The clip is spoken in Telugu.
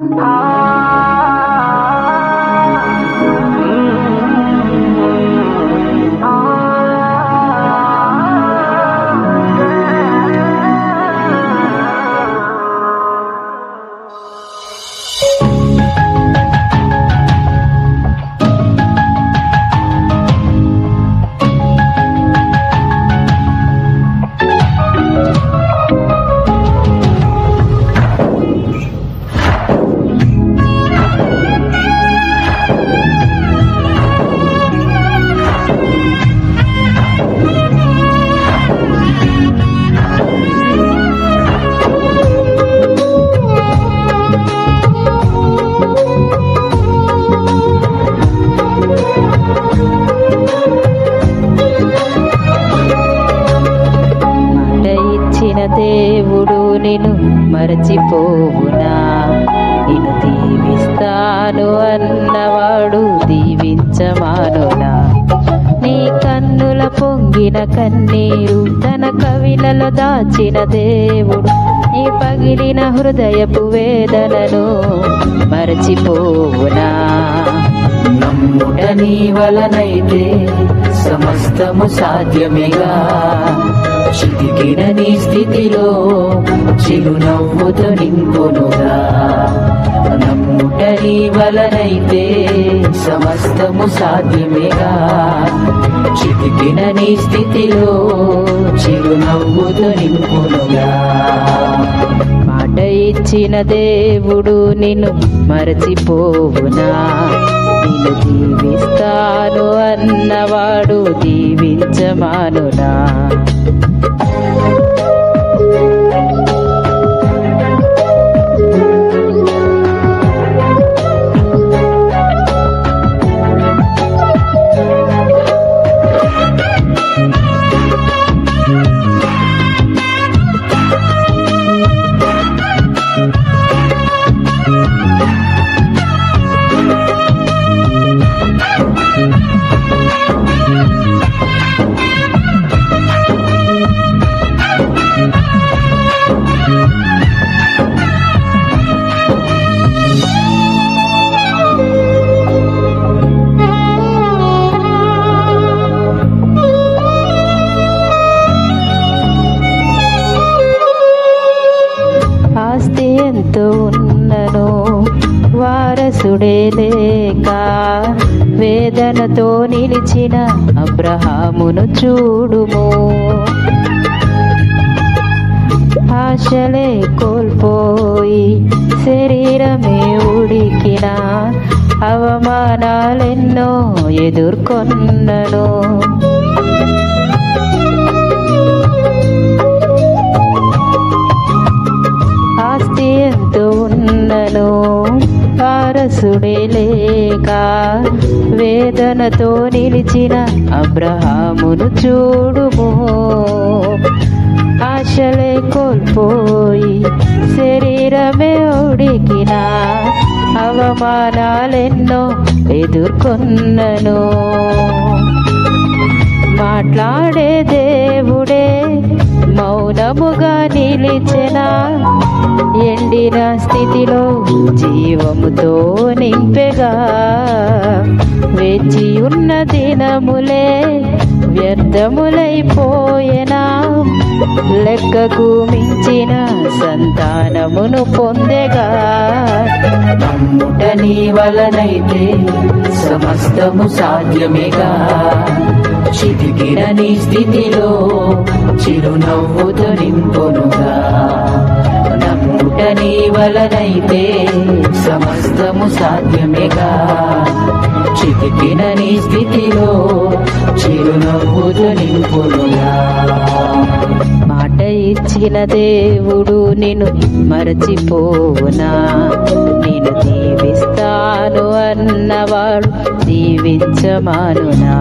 మాట నిన్ను మరచిపోవునా? నిన్ను దీవిస్తాను అన్నవాడు దీవించమానునా? నీ కన్నుల పొంగిన కన్నీరు తన కవిలలో దాచిన దేవుడు. నీ పగిలిన హృదయపు వేదనను మరచిపోవునా? నమ్ముట నీ వలనైతే సమస్తము సాధ్యమేగా. చితికిన నీ స్థితిలో చిరునవ్వుతో నింపునుగా. నమ్ముట నీ వలనైతే సమస్తము సాధ్యమేగా. చితికిన నీ స్థితిలో చిరునవ్వుతో నింపునుగా. మాట ఇచ్చిన దేవుడు నిన్ను మరచిపోవునా? నిన్ను దీవిస్తాను అన్నవాడు జీవించమాను వారసుడే లేక వేదనతో నిలిచిన అబ్రహామును చూడుము. ఆశలే కోల్పోయి శరీరమే ఉడికిన అవమానాలెన్నో ఎదుర్కొన్నను. వారసుడే లేక వేదనతో నిలిచిన అబ్రహామును చూడుము. ఆశలే కోల్పోయి శరీరమే ఉడికిన అవమానాలెన్నో ఎదుర్కొన్నను. మాట్లాడేదే ఎండిన స్థితిలో జీవముతో నింపెగా వేచి ఉన్న దినములే వ్యర్థములైపోయేనా? లెక్కకు మించిన సంతానమును పొందెగా? నమ్ముట నీ వలనైతే సమస్తము సాధ్యమేగా? చితికిన నీ స్థితిలో చిరునవ్వుతో నింపునుగా? వలనైతే సమస్తము సాధ్యమేగా. చితికిన నీ స్థితిలో చిరునవ్వుతో నింపునుగా మాట ఇచ్చిన దేవుడు నిన్ను మరచిపోవునా. నేను దీవిస్తాను అన్నవాడు దీవించమానునా.